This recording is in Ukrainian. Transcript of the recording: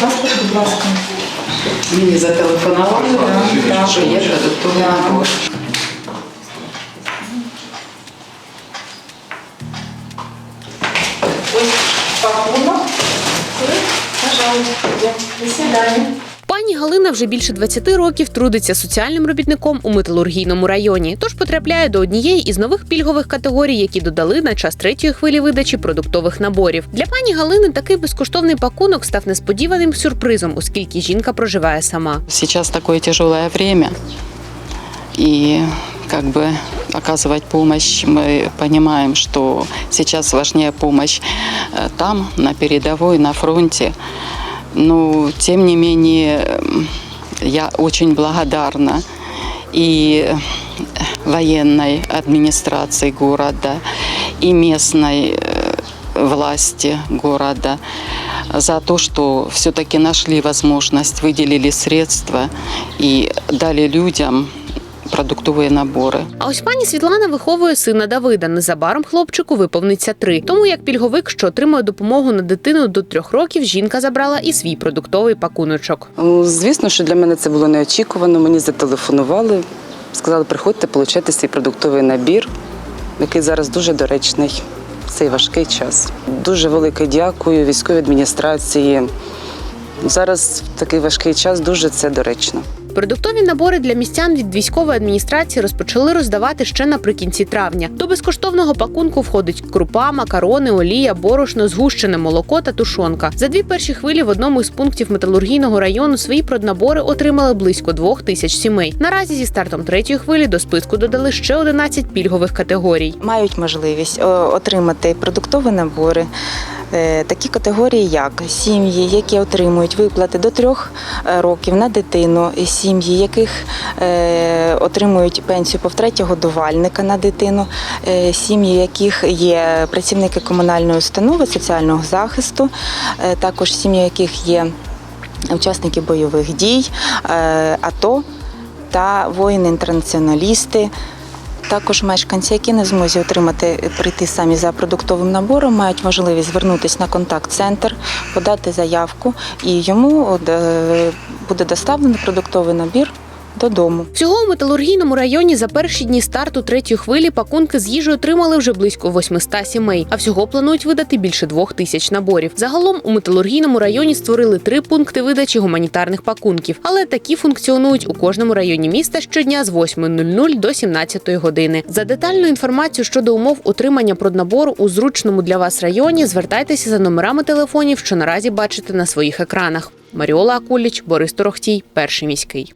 Паспорт, будь ласка. Мені зателефонували, да, що є продуктовий набор. Ось пакунок. Пожалуйста, до свидання. Пані Галина вже більше 20 років трудиться соціальним робітником у металургійному районі, тож потрапляє до однієї із нових пільгових категорій, які додали на час третьої хвилі видачі продуктових наборів. Для пані Галини такий безкоштовний пакунок став несподіваним сюрпризом, оскільки жінка проживає сама. Сейчас такое тяжелое время, и как бы оказывать помощь, мы понимаем, что сейчас важнее помощь э, там, на передовой, на фронте. Но, тем не менее, я очень благодарна и военной администрации города, и местной э, власти города за то, что все-таки нашли возможность, выделили средства и дали людям продуктовые наборы. А ось пані Світлана виховує сина Давида. Незабаром хлопчику виповниться три. Тому як пільговик, що отримує допомогу на дитину до трьох років, жінка забрала і свій продуктовий пакуночок. Звісно, що для мене це було неочікувано. Мені зателефонували, сказали, приходьте, получайте свій продуктовий набір, який зараз дуже доречний цей важкий час. Дуже велике дякую військовій адміністрації. Зараз в такий важкий час дуже це доречно. Продуктові набори для містян від військової адміністрації розпочали роздавати ще наприкінці травня. До безкоштовного пакунку входить крупа, макарони, олія, борошно, згущене молоко та тушонка. За дві перші хвилі в одному із пунктів металургійного району свої проднабори отримали близько двох тисяч сімей. Наразі зі стартом третьої хвилі до списку додали ще 11 пільгових категорій. мають можливість отримати продуктові набори. Е, Такі категорії, як сім'ї, які отримують виплати до трьох е, років на дитину, сім'ї, яких е, отримують пенсію повтретє годувальника на дитину, сім'ї, яких є працівники комунальної установи соціального захисту, також сім'ї, яких є учасники бойових дій, АТО та воїни-інтернаціоналісти. Також мешканці, які не змозі отримати прийти самі за продуктовим набором, мають можливість звернутися на контакт-центр, подати заявку, і йому е, буде доставлено продуктовий набір додому. Всього у металургійному районі за перші дні старту третьої хвилі пакунки з їжею отримали вже близько 800 сімей, а всього планують видати більше двох тисяч наборів. Загалом у металургійному районі створили три пункти видачі гуманітарних пакунків, але такі функціонують у кожному районі міста щодня з 8.00 до 17 години. За детальну інформацію щодо умов отримання проднабору у зручному для вас районі звертайтеся за номерами телефонів, що наразі бачите на своїх екранах. Маріола Акуліч, Борис Торохтій, перший міський.